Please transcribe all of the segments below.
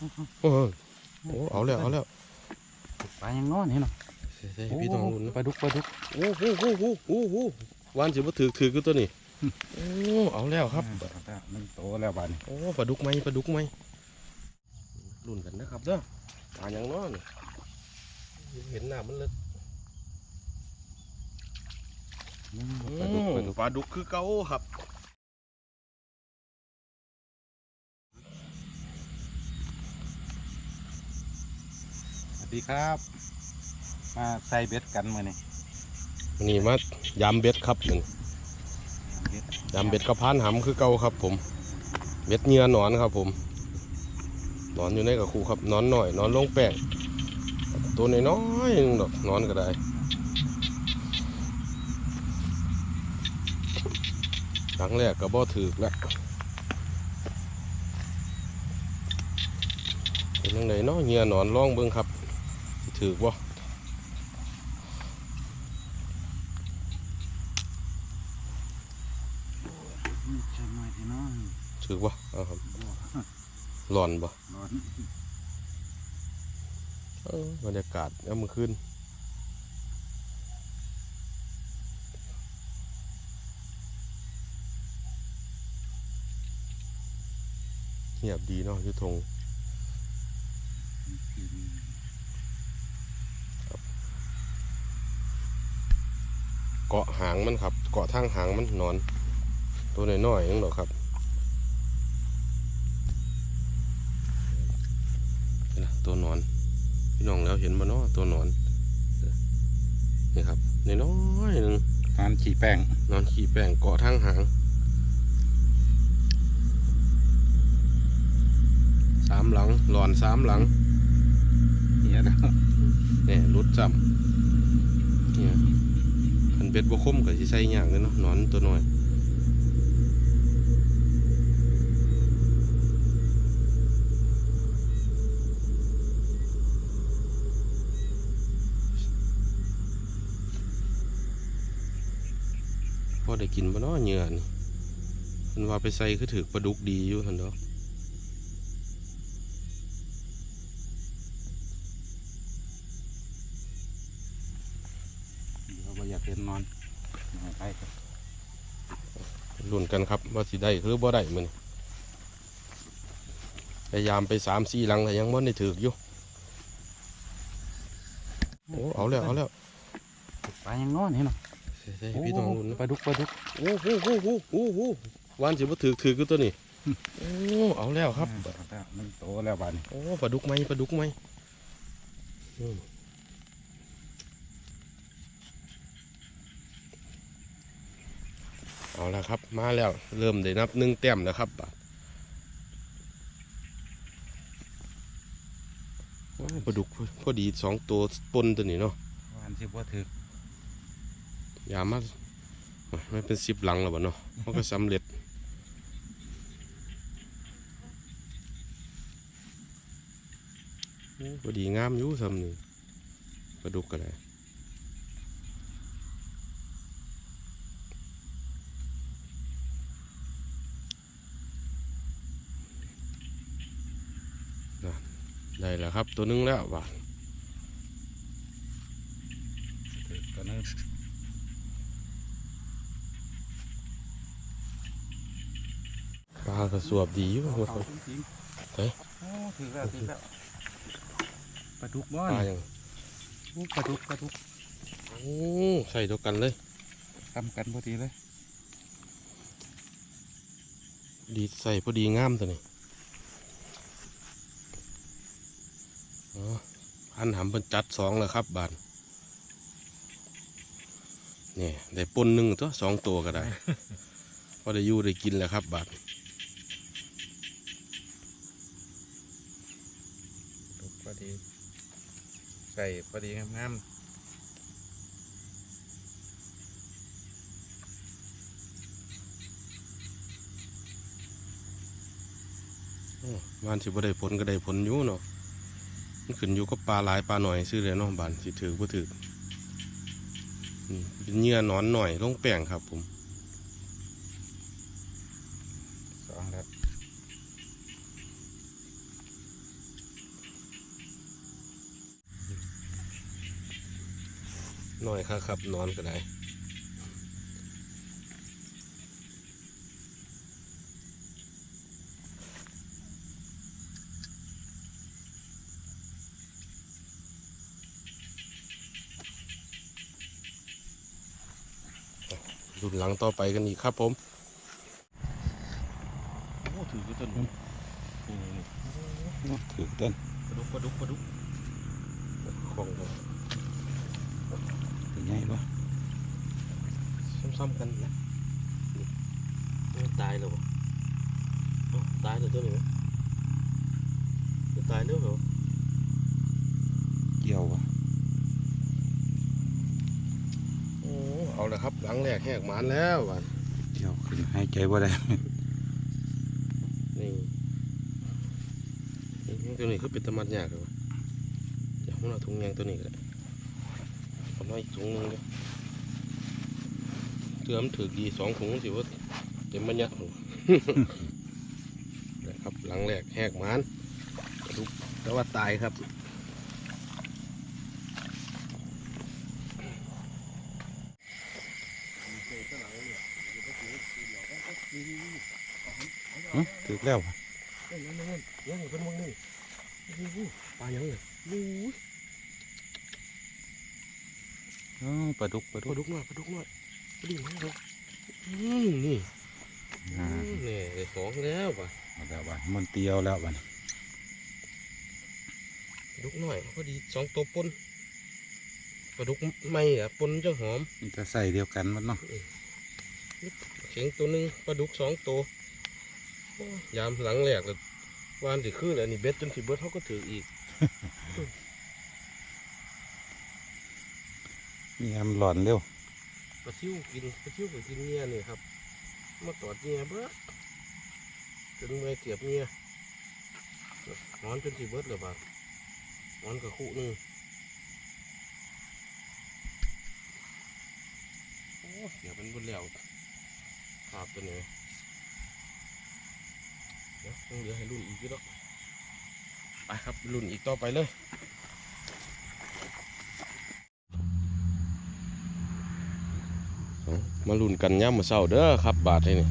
โอ้โหโอ้เอาแล้วเอาแล้วปลายังนอนเห็นเนาะใส่พี่ต้องลุ้นนะปลาดุกปลาดุกโอ้โหโอ้โหโอ้โหวานสิบ่ถือถือกูตัวนี้โอ้เอาแล้วครับมันโตแล้วบาดนโอ้ปลาดุกไหมปลาดุกไหมรุ่นกันนะครับเด้อปลาอย่างน้อยนี่เห็นหน้ามันเลยปลาดุกปลาดุกปลาดุกคือเก่าครับ สวัส ดีครับ มาใส่เบ็ดกันมื้อนี้วันนี้มายำเบ็ดครับหนึ่งเบ็ดยำเบ็ดกระพานหำคือเก่าครับ ผม เบ็ดเหงื่อหนอนครับ ผมหนอนอยู่ในกระคูครับหนอนหน่อยหนอนลงแป้งตัวน้อยๆนึงดอกหนอนก็ได้ครั้งแรกก็บ่ถือแล้วเป็นยังไงเนาะเหงื่อหนอนล่องเบิ้งครับสิ ถือบ่ใช่ไหมพี่น้องถือบ่เอาครับหลอนบ่ร้อนเออบรรยากาศยามมื้อคืนเงียบดีเนาะอยุทง เกาะหางมันครับ เกาะทางหางมันนอน ตัวน้อยๆนึงหรอกครับนี่นะตัวนอน พี่น้องแล้วเห็นมาเนาะตัวนอนนี่ครับน้อยๆหนึงทานขี้แป้งนอนขี่แป้งเกาะทางหางสามหลังหลอนสามหลังเหี้ยแล้วเนี่ยรุดจำเนี่ยคัน เบ็ดบวคมกับสิใส่ยากเลยเนาะนอนตัวน้อยพอได้กินบ่เนาะเหงื่อนี่มันว่าไปใส่คือถือปลาดุกดีอยู่ทันดอก เดี๋ยวบ่อยากเห็นนอนเอาไปครับลุ้นกันครับว่าสิได้หรือบ่ได้มันพยายามไปสามสี่หลังแต่ยังบ่ได้ถืออยู่โอ้เอาแล้วเอาแล้วปลายังนอนเห็นเนาะใส่ๆพี่ต้องลุ้นนะปลาดุกปลาดุกโอ้โหโอ้โหโอ้โหวานสิบ่ถือถือกูตัวนี้โอ้เอาแล้วครับมันโตแล้วบาดนโอ้ปลาดุกไหมปลาดุกไหมอืม เอาละครับมาแล้วเริ่มได้นับหนึ่งแต้มแล้วครับบาดโอ้ปลาดุกพอดีสองตัวปนตัวนี้เนาะวานสิบ่ถึกยามาไม่เป็นสิบหลังแล้วบ่เนาะมันก็สำเร็จโอ้พอดีงามอยู่สำนี่ปลาดุกก็ได้น่ะได้แล้วครับ ตัวหนึงแล้วบาดถึกก็นึกปลากระสวบดีอยู่เอาว่าเขาเขาจริงเฮ้ยโอ้ถึกแล้วถึกแล้วปลาดุกบ่ปลานี่อย่างโอ้ปลาดุกปลาดุกโอ้ใส่เดียวกันเลยทำกันพอดีเลย ดีใส่พอดีงามตัวนี้ อ๋อพันหำเป็นจัดสองแล้วครับบานนี่ได้ปนหนึ่งตัวสองตัวก็ได้พอได้อยู่ได้กินแล้วครับบานดุกพอดีใส่พอดีงามวานสิบ่ได้ผลก็ได้ผลอยู่เนาะันขึ้นอยู่กับปลาหลายปลาหน่อยซื้อเลยเนาะบานสิถือผู้ถือเป็นเนื้อนอนหน่อยลงแป้งครับผมสองแล้วหน่อยครับครับนอนก็ได้ รุ่นหลังต่อไปกันอีกครับผมโอ้ถือต้นถือต้นปลาดุกปลาดุกปลาดุกของผมเป็นไงบ่ซ้ำๆกันนะตายแล้วตายแล้วตัวนี้ตายแล้วเหรอ เกี่ยววะ โอ้เอา ละครับหลังแรกแหกหมานแล้วบัดเกี่ยวขึ้นหายใจบ่ได้นี่นี่ตัวนี้คือเป็นตะมัดยากเลยวะเดี๋ยวเราถุงยางตัวนี้ก็ได้เอามาอีกถุงหนึงเดียวเตือมนถือดีสองถุงสิว่าเต็มมันยัดหัวนะครับหลังแรกแหกหมานกระดูกแต่ว่าตายครับ หึ ถือแล้วเอ้ยนั่นนั่นนั่นยังอยู่เป็นมึงนี่ปลายังเลยปลาดุกปลาดุลากดุกหน่อยปลาดุกหน่อยปลาดุกหน่อยครับอืมนี่อ่านี่ได้สองแล้วป่ะเอาแล้ววะมันเตียวแล้ววะนี่ปลาดุกหน่อยพอดีสองตัวปนปลาดุกไม่อะปนจังหอมจะใส่เดียวกันมันเนาะ เข็งตัวหนึ่งปลาดุกสองตัวโอ้ยยามหลังแหลกเลยวานสิคือแล้วนี่เบ็ดจนสิเบิดเขาก็ถืออีกนี่มันหลอนเร็วปลาซิวกินปลาซิวก็กินเงี้ยนี่ครับมาตอดเงี้ยเบิดจนเมื่อยเกียบเงี้ยนอนจนสิเบิดเลยบ่านอนกับคู่หนึงโอ้เดี๋ยวเป็นบนแล้ว ขาบตัวนี้เดี๋ยวต้องเหลือให้รุ่นอีกเยอะไปครับรุ่นอีกต่อไปเลยมาลุ้นกันย่ามมาเศร้าเด้อครับ บาทให้นี่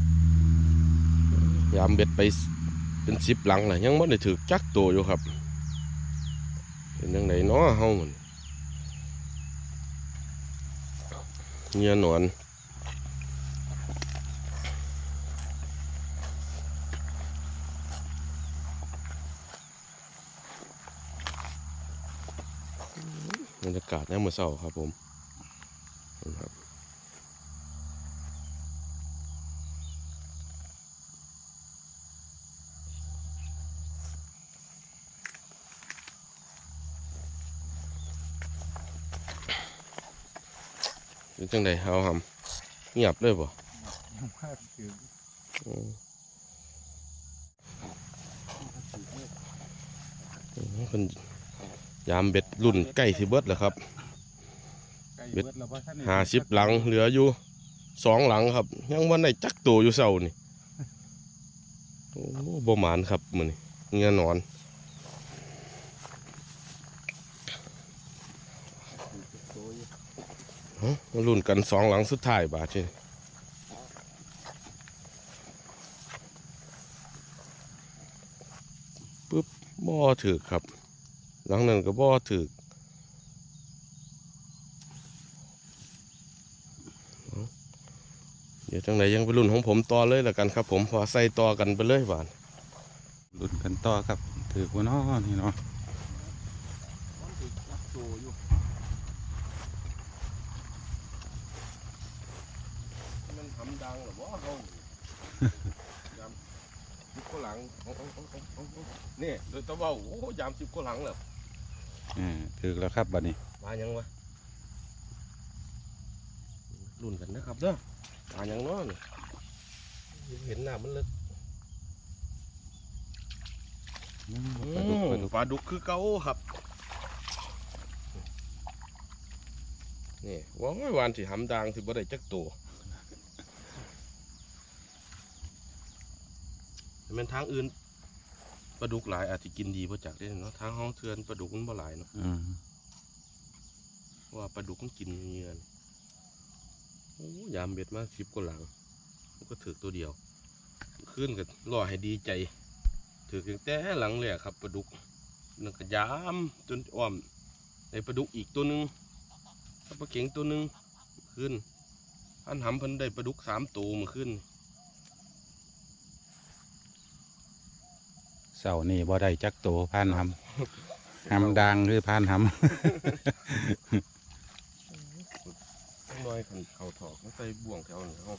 ยามเบ็ดไปเป็นสิบหลังแหละยังไม่ได้ถือจักตัวอยู่ครับเป็นยังไงเนาะเฮามันเงียหนอน บรรยากาศย่ามมาเศร้าครับผมครับเป็นจังไดเอาหำเงียบเลยบ่ยังพลาดถืออืมอืมเพิ่น ยามเบ็ดรุ่นใกล้สิเบิดแล้วครับใกล้เบ็ดเบิดแล้วบ่ทันได้ห้าสิบหลังเหลืออยู่สองหลังครับ ยังวันไหนจักตัวอยู่เสานี่โอ้บ่หมานครับมันนี่เงี้ยนอนเอ้ามารุ่นกันสองหลังสุดท้ายบาทนี่ปึ๊บบ่ถือครับ หลังนั้นก็บ่ถือเดี๋ยวจังไหนยังไปรุ่นของผมต่อเลยละกันครับ ผมพอใส่ต่อกันไปเลยบานลุ้นกันต่อครับ ถือกูน้อนี่เนาะมันทำดังหรอวะเฮายามสิบกว่าหลังเอาเอาเอาเอาเอาเอานี่โดยตะเบาโอ้ยามสิบกว่าหลังแล้ว อ่าถือแล้วครับบัดนี้มายังวะรุ่นกันนะครับเด้อมายังเนาะนี่เห็นหน้ามันเลยอืมอืปลาดุกปลาดุกมปลาดุกคือเก่าครับนี่ว่าไม่วานสิหำดังสิบ่ได้จักตัวแต่แมันทางอื่น ปลาดุกหลายอาจจะกินดีเพราะจากได้เนาะทางห้องเทือนปลาดุกมันบ่หลายเนาะอืมว่าปลาดุกมันกินเหยื่อนี่โอ้ยามเบ็ดมาสิบกว่าหลังมันก็ถือตัวเดียวขึ้นกันรอให้ดีใจ ถือตั้งแต่หลังเลยครับปลาดุกนึงก็ยามจนอ้อมในปลาดุกอีกตัวหนึ่งแล้วปลาเก๋งตัวหนึ่งขึ้นอันหำเพิ่นได้ปลาดุกสามตัวเมาขึ้น เสานี่บ่ได้จักโตพานหำหำดังหรือพานหต้องน้อยขันเขาถอกมันใส่บ่วงแถวนี้เขา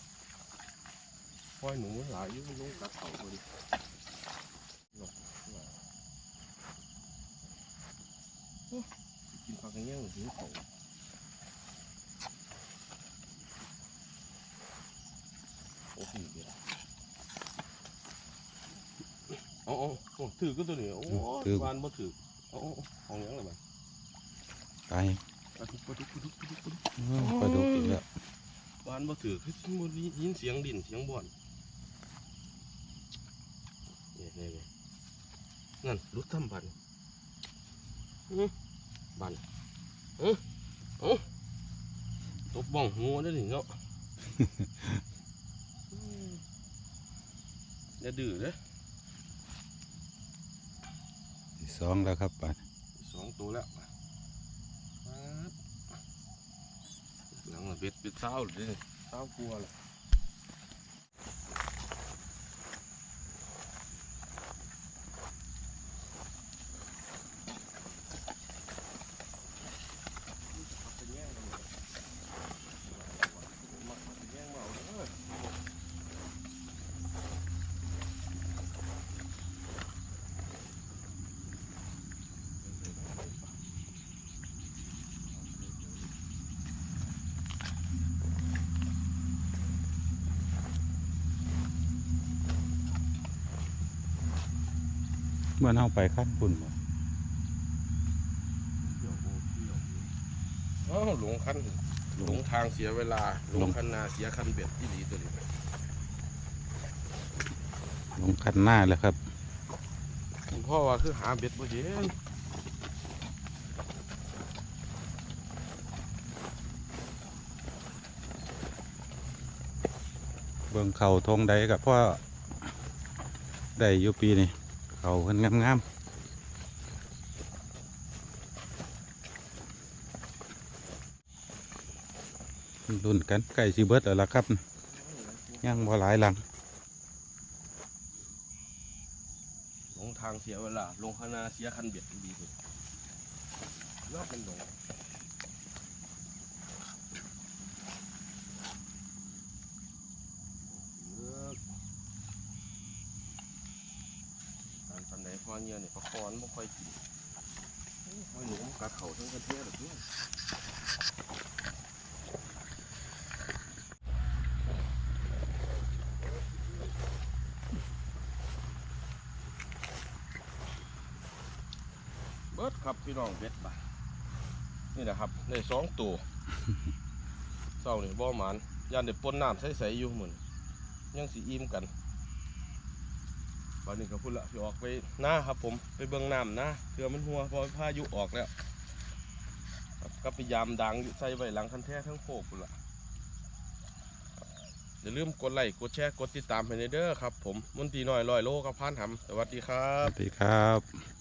ห้อยหนูหลายอยู่มันลงกัดเขาพอดีหลบหลบโอ้กินผักอย่างเงี้ยหรือเขาโอ้โหเดี๋ยวเอา เอาเอาถือก็ตัวนี้โอ้ยบานบ่ถือเอาเอาเอาของหยังละมันำไปปลาดุกปลาดุกปลาดุกปลาดุกปลาดุกอื้อปลาดุกอีกแล้วบ้านบ่ถือคือบ่ได้ยินเสียงดินเสียงบ่อนนี่นี่นี่นั่นรุดทำบันอื้อบันเออเอ้าตบบ้องหัวได้ถึงเนาะอืมอย่าดื้อเด้อ ที่ สองแล้วครับป่าสองตัวแล้วหลังเบ็ดเป็ดเช้าเลยเศร้ากลัวเลย เมื่อเฮาไปขั้นพุ่นบ่อ้าวหลงคันหลงทางเสียเวลาหลงคันนาเสียคันเบ็ดที่ดีตัวนี้ลงคันหน้าแล้วครับคุณพ่อว่าคือหาเบ็ดบ่เห็นเบิ่งเขาทงใดกับพ่อได้อยู่ปีนี้ เขาเพิ่นงามๆรุ่นกันไก่สีเบิดแล้วล่ะครับยังบ่หลายหลังลงทางเสียเวลา ลงคันนาเสียคันเบ็ดที่ดีตัวยอดเป็นหลงเลือกการ ปันไดพ่อเงี้ยเนี่ยปลาคอนไม่ค่อยกินโอ้ยหอยหนูมันกัดเข่าทั้งกันเทียแบบนี้เบิดครับพี่น้องเบ็ดบ่ะนี่นะครับในสองตัวเศร้านี่บ่หมานยานเด็ปนน้ำใสๆอยู่เหมือนยังสีอิ่มกัน ตอนนี้ก็พูดละพี่ออกไปหน้าครับ ผมไปเบื้องน้ำนะเพื่อมันหัวพอพายุออกแล้วก็พยายามดังใส่ไว้หลังคันแท้ทั้งโคกพุ่นละอย่าลืมกดไลค์กดแชร์กดติดตามให้เด้อครับ ผมมนตรีน้อยลอยโลกับพานหำสวัสดีครับ สวัสดีครับ